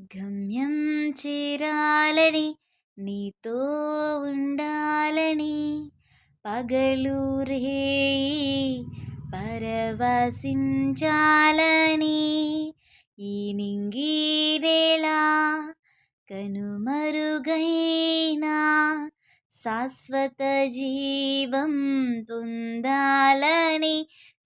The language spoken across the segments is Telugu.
గమ్యం చేరాలని నీతో ఉండాలని పగలు రే పరవశించాలని ఈ నింగిరేలా కనుమరుగైనా శాశ్వత జీవం పొందాలని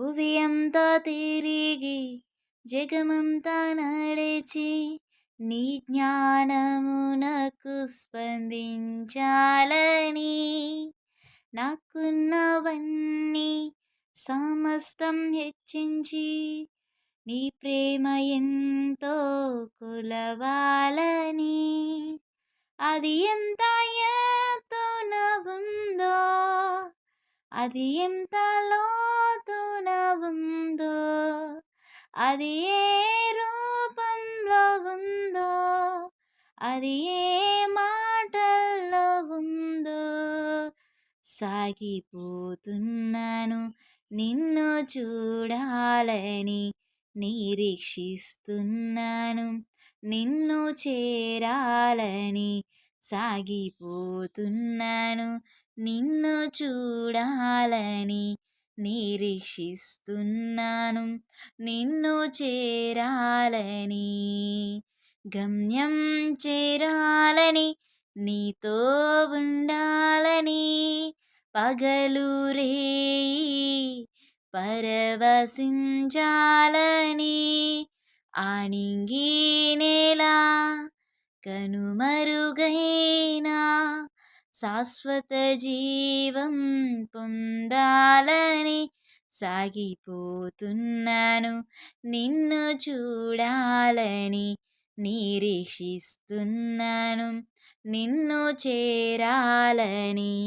భువి అంతా తిరిగి జగమంతా నడిచి నీ జ్ఞానమునకు స్పందించాలని నాకున్నవన్నీ సమస్తం హెచ్చించి నీ ప్రేమ ఎంతో కులవాలని. అది ఎంత అది ఎంత లోతున ఉందో అది ఏ రూపంలో ఉందో అది ఏ మాటల్లో ఉందో సాగిపోతున్నాను. నిన్ను చూడాలని నిరీక్షిస్తున్నాను. నిన్ను చేరాలని సాగిపోతున్నాను. నిన్ను చూడాలని నిరీక్షిస్తున్నాను. నిన్ను చేరాలని గమ్యం చేరాలని నీతో ఉండాలని పగలు రేయి పరవశించాలని ఆనింగి నేల కనుమరుగైనా శాశ్వత జీవం పొందాలని సాగిపోతున్నాను. నిన్ను చూడాలని నిరీక్షిస్తున్నాను. నిన్ను చేరాలని